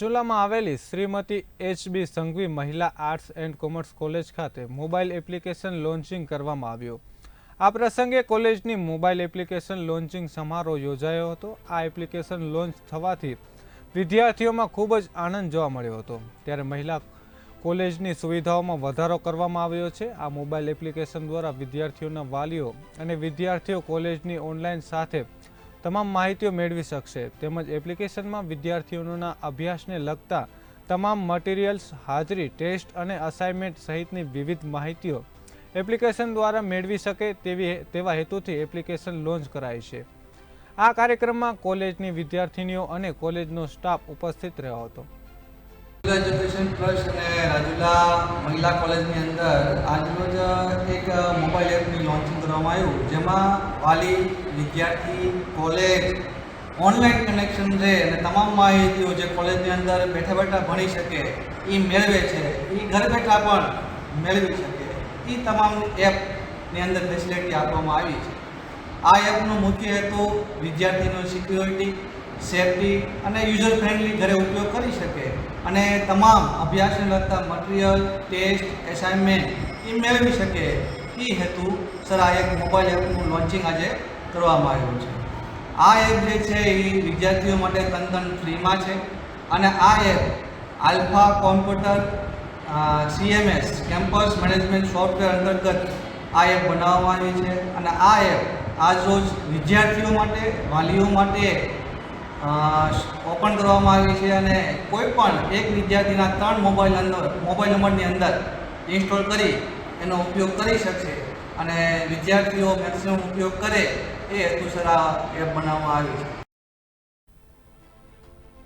રાજુલામાં આવેલી Shrimati HB Sanghvi Mahila arts and commerce college ખાતે mobile application launching કરવામાં આવ્યું. આ પ્રસંગે કોલેજની મોબાઈલ એપ્લિકેશન લોન્ચિંગ સમારોહ યોજાયો હતો. આ એપ્લિકેશન લોન્ચ થવાથી વિદ્યાર્થીઓમાં ખૂબ જ આનંદ જોવા મળ્યો હતો. ત્યારે મહિલા કોલેજની સુવિધાઓમાં વધારો કરવામાં આવ્યો છે. આ મોબાઈલ એપ્લિકેશન દ્વારા વિદ્યાર્થીઓના વાલીઓ અને વિદ્યાર્થીઓ કોલેજની ઓનલાઈન સાથે તમામ માહિતીઓ મેળવી શકશે. તેમજ એપ્લિકેશનમાં વિદ્યાર્થીઓના અભ્યાસને લગતા તમામ મટીરિયલ્સ હાજરી, ટેસ્ટ અને અસાઇનમેન્ટ સહિતની વિવિધ માહિતીઓ એપ્લિકેશન દ્વારા મેળવી શકે તેવી તેવા હેતુથી એપ્લિકેશન લોન્ચ કરાઈ છે. આ કાર્યક્રમમાં કોલેજની વિદ્યાર્થીનીઓ અને કોલેજનો સ્ટાફ ઉપસ્થિત રહ્યો હતો. એજ્યુકેશન ટ્રસ્ટ અને રાજુલા મહિલા કોલેજની અંદર આજરોજ એક મોબાઈલ એપની લોન્ચિંગ કરવામાં આવ્યું, જેમાં વાલી વિદ્યાર્થી કોલેજ ઓનલાઈન કનેક્શન રહે અને તમામ માહિતીઓ જે કોલેજની અંદર બેઠા બેઠા ભણી શકે એ મેળવે છે એ ઘર બેઠા પણ મેળવી શકે એ તમામ એપની અંદર ફેસિલિટી આપવામાં આવી છે. આ એપનો મુખ્ય હેતુ વિદ્યાર્થીનો સિક્યોરિટી સેફટી અને યુઝર ફ્રેન્ડલી ઘરે ઉપયોગ કરી શકે. અને તમામ અભ્યાસને લગતા મટીરિયલ, ટેસ્ટ, એસાઇનમેન્ટ એ મેળવી શકે. એ હેતુ સર, આ એક મોબાઈલ એપનું લોન્ચિંગ આજે કરવામાં આવ્યું છે. આ એપ જે છે એ વિદ્યાર્થીઓ માટે તદ્દન ફ્રીમાં છે અને આ app alpha computer CMS, campus management software અંતર્ગત આ એપ બનાવવામાં આવી છે. અને આ એપ આજરોજ વિદ્યાર્થીઓ માટે, વાલીઓ માટે ઓપન કરવામાં આવી છે અને કોઈ પણ એક વિદ્યાર્થીના ત્રણ મોબાઈલ અંદર, મોબાઈલ નંબરની અંદર ઇન્સ્ટોલ કરી એનો ઉપયોગ કરી શકશે અને વિદ્યાર્થીઓ મેક્સિમમ ઉપયોગ કરે એ હેતુસર આ એપ બનાવવામાં આવી છે.